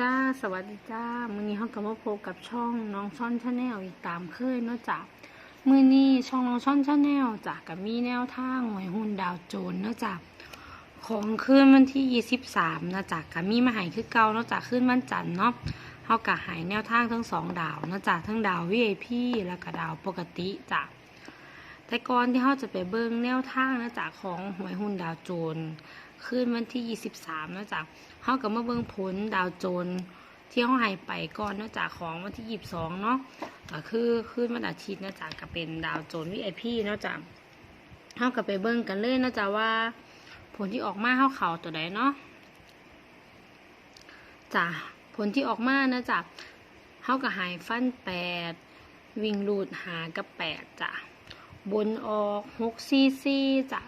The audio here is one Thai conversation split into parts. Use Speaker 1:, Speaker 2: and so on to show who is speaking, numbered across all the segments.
Speaker 1: จ้าสวัสดีจ้า มื้อนี้เฮาก็มาพบกับช่องน้องช่อนชาแนลอีกตามเคยเนาะจ้ะมื้อนี้ช่องน้องช่อนชาแนลจ้ะก็มีแนวทางหวยหุ้นดาวโจนเนาะจ้ะของคืนวันที่ 23นะจ้ะก็มีมาหายคือเก่าเนาะจ้ะคืนวันจันทร์เนาะเฮาก็หายแนวทางทั้งสองดาวเนาะจ้ะทั้งดาว VIP แล้วก็ดาวปกติจ้ะแต่ก่อนที่เฮาจะไปเบิ่งแนวทางนะจ้ะของหวยหุ้นดาวโจน คืนวันที่ 23นะจ๊ะเฮาก็มาเบิ่งผลดาวโจนที่เฮาให้ไปก่อนเนาะจากของวันที่22เนาะก็คือคืนวันอาทิตย์นะจ๊ะก็เป็นดาวโจนส์ VIP เนาะจ๊ะเฮาก็ไปเบิ่งกันเลยเนาะจ๊ะว่า ผลที่ออกมาเฮาเข้าตัวใดเนาะจ้ะผลที่ออกมานะจ๊ะเฮาก็ให้ฟัน8วิ่งรูดหากับ8จ้ะบนออก6 cc จ้ะ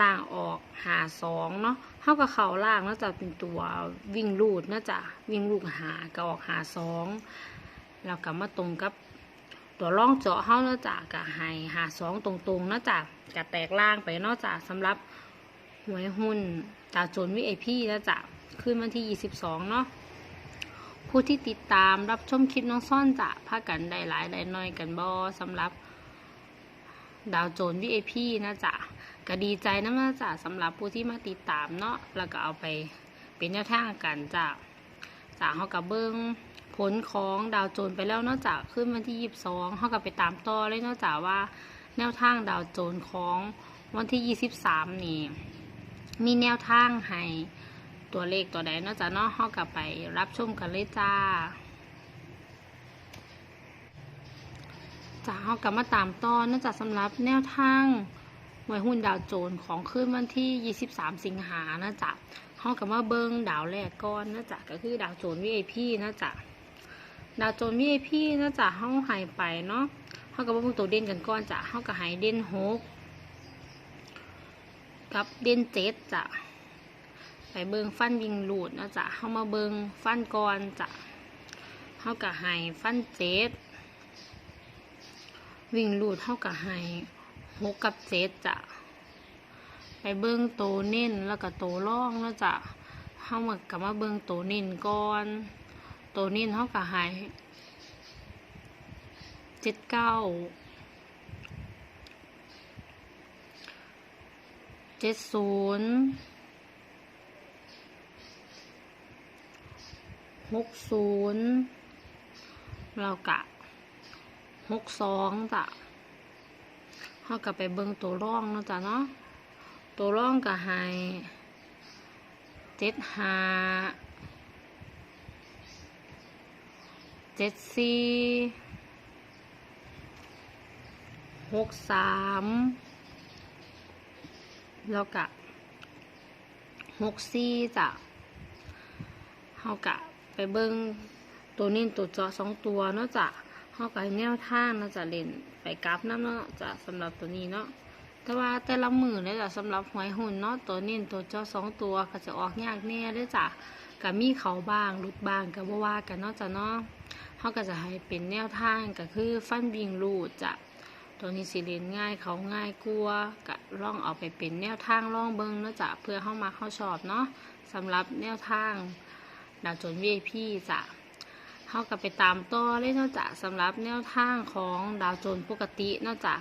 Speaker 1: ล่างออกหาสองเนาะเท่ากับเข่าล่างแล้วจะเป็นตัววิ่งลูดนะจ๊ะวิ่งลูดหาก็ออกหาสองแล้วก็มาตรงกับตัวร่องเจาะเฮาแล้วจ้ะก็ให้หาสองตรงๆนะจ๊ะก็แตกล่างไปเนอกจากสำหรับหวยหุ้นตาโจนวิไอพีนะจ๊ะขึ้นวันที่ 22 เนาะผู้ที่ติดตามรับชมคลิปน้องซ่อนจะพากันได้หลายได้น้อยกันบอสำหรับ ดาวโจน VIP นะจ๊ะก็ดีใจนะนะจ๊ะสำหรับผู้ที่มาติดตามเนาะแล้วก็เอาไปเป็นแนวทางกันจ้ะจ้ะเฮากับเบิ้งผลของดาวโจนไปแล้วเนาะจ๊ะขึ้นวันที่ 22เฮากับไปตามต่อเลยเนาะจ๊ะว่า แนวทางดาวโจนของวันที่ 23 นี่ มีแนวทางให้ตัวเลขตัวใดเนาะจ๊ะเนาะเฮากับไปรับชมกันเลยจ้า จะเขากลับมาตามต่อเนื่องจากสำหรับแนวทางหวยหุ้นดาวโจนของคืนวันที่ 23 สิงหานะจ๊ะเขากลับมาเบิ้งดาวแรกก่อนนะจ๊ะก็คือดาวโจน VIP นะจ๊ะดาวโจน VIP นะจ๊ะเขาหายไปเนาะเขากับมาเบิ่งตัวเด่นกันก่อนจ้ะเขาก็หายเด่นหกกับเด่นเจ็ดจ้ะไปเบิ้งฟันวิงหลูดนะจ๊ะเขามาเบิ้งฟันก่อนจ้ะเขาก็หายฟันเจ็ด วิ่งลูดเท่ากับไฮหกกับเจ็ดจ้ะไปเบิ้งโตเน้นแล้วก็โตร่องแล้วจ้ะเท่ามากับมาเบิ้งโตเน้นก่อนโตเน้นเท่ากับไฮเจ็ดเก้าเจ็ดศูนย์หกศูนย์เรากะ หกสองจ้ะเขากลับไปเบิ่งตัวร่องเนาะจ้ะเนาะตัวร่องก็ให้เจ็ดห้าเจ็ดสี่หกสามแล้วก็หกสี่จ้ะเขากะไปเบิ่งตัวนี้ตัวจาะสองตัวเนาะจ้ะ เขาก็แนวทางเนาะจะเล่นไปกราฟน้ำเนาะจะสำหรับตัวนี้เนาะแต่ว่าแต่ละมือเนี่ยจะสำหรับหวยหุ่นเนาะตัวนี้ตัวเจ้าสองตัวก็จะออกยากแน่เด้วยจ้ะกับมีเขาบ้างลุดบ้างกับว่าว่ากันเนาะจ้ะเนาะเขาก็จะให้เป็นแนวทางก็คือฟันบิงรูดจ้ะตัวนี้สิเล่นง่ายเขาง่ายกลัวก็ล่องเอาไปเป็นแนวทางลองเบิ้งเนาะจ้ะเพื่อเข้ามาเข้าชอบเนาะสำหรับแนวทางดาวจน VIP จ้ะ เขาก็ไปตามต่อเลยนอกจากสำหรับแนวทางของดาวโจนปกตินอกจาก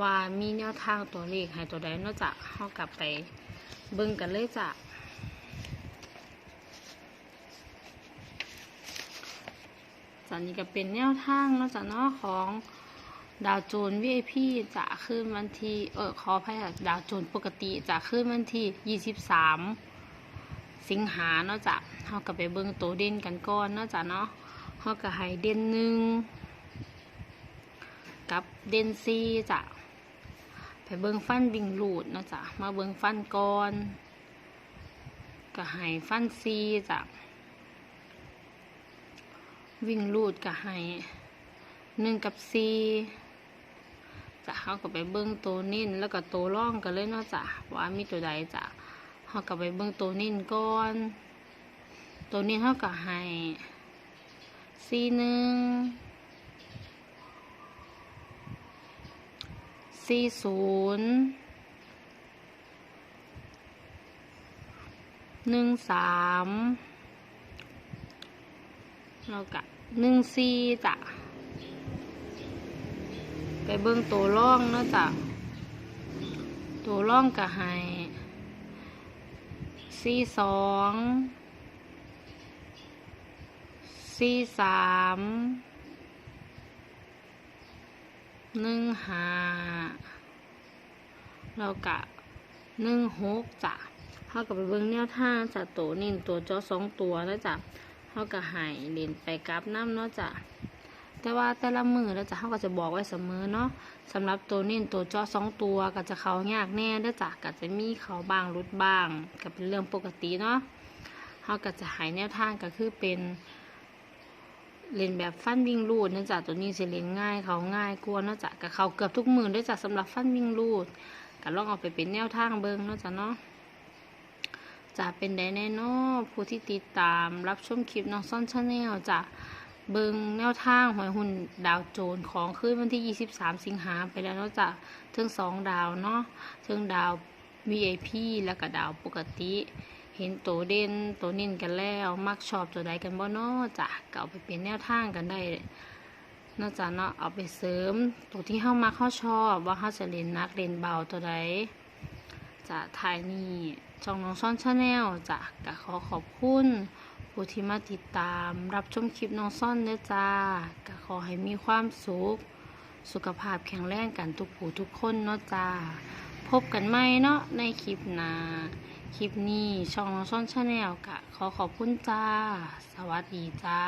Speaker 1: ว่ามีแนวทางตัวเลขให้ตัวใดนอกจากเขากับไปเบิ่งกันเลยจ้ะตอนนี้ก็เป็นแนวทางนอกจากเนาะของดาวโจน VIP จะขึ้นวันที่เออขออภัยะดาวโจนปกติจะขึ้นวันที่ 23 สิงหาเนาะจ้ะเขาก็ไปเบิ่งตัวเด่นกันก่อนเนาะจ้ะเนาะ เขาก็ให้เด่นหนึ่งกับเด่นสี่จ้ะไปเบิ่งฟันวิ่งลูดเนาะจ้ะมาเบิ่งฟันก่อนก็ให้ฟันสี่จ้ะวิ่งลูดก็ให้หนึ่งกับสี่จะเขาก็ไปเบิ่งตัวนิ่นแล้วก็ตัวร่องกันเลยเนาะจ้ะว่ามีตัวใดจ้ะเขากลับไปเบิ่งตัวนิ่นก่อน ตัวนิ่นเขากับให้ สี่หนึ่งสี่ศูนย์หนึ่งสามแล้วก็หนึ่งสี่จ้ะไปเบิ่งตัวร่องเนาะจ้ะตัวร่องก็ให้สี่สอง สี่สามหนึ่งห้าแล้วก็หนึ่งหกจ้ะเท่ากับไปเบิ่งแนวทางจากตัวนิ่งตัวจอสองตัวแล้วจ้ะเท่ากับหายเล่นไปกราฟน้ำเนาะจ้ะแต่ว่าแต่ละมือแล้วจ้ะเขาก็จะบอกไว้เสมอเนาะสำหรับตัวนิ่ตัวจอสองตัวก็จะเขายากแน่เด้อจ้ะก็จะมีเขาบางรุดบ้างก็เป็นเรื่องปกติเนาะเขาก็จะหายแนวทางก็คือเป็น เล่นแบบฟันวิ่งรูดเนื่องจากตัวนี้สิเล่นง่ายเขาง่ายกลัวเนื่องจากกับเขาเกือบทุกมือด้วยจากสำหรับฟันวิ่งรูดก็ลองเอาไปเป็นแนวทางเบิ้งเนาะจ้ะเนาะจะเป็นไดแน่นอนผู้ที่ติดตามรับชมคลิปน้องซ่อนชาแนลจะเบิงแนวทางหวยหุ่นดาวโจรของคืนวันที่ 23 สิงหาไปแล้วเนาะจ้ะถึงสองดาวเนาะถึงดาว VIP แล้วก็ดาวปกติ เห็นตัวเด่นตัวนิ่นกันแล้ว มักชอบตัวใดกันบ่เนาะจ้ะก็เอาไปเป็นแนวทางกันได้นอกจากเนาะเอาไปเสริมตัวที่เข้ามาเข้าชอบว่าเขาจะเล่นนักเล่นเบาตัวใดจะถ่ายนี่ช่องน้องซ่อนชาแนลจ้ะก็ขอขอบคุณผู้ที่มาติดตามรับชมคลิปน้องซ่อนเด้อจ้าก็ขอให้มีความสุข สุขภาพแข็งแรงกันทุกผู้ทุกคนเนาะจ้า พบกันใหม่เนาะในคลิปหน้าคลิปนี้ช่องน้องซ่อนชาแนลกะขอขอบคุณจ้า สวัสดีจ้า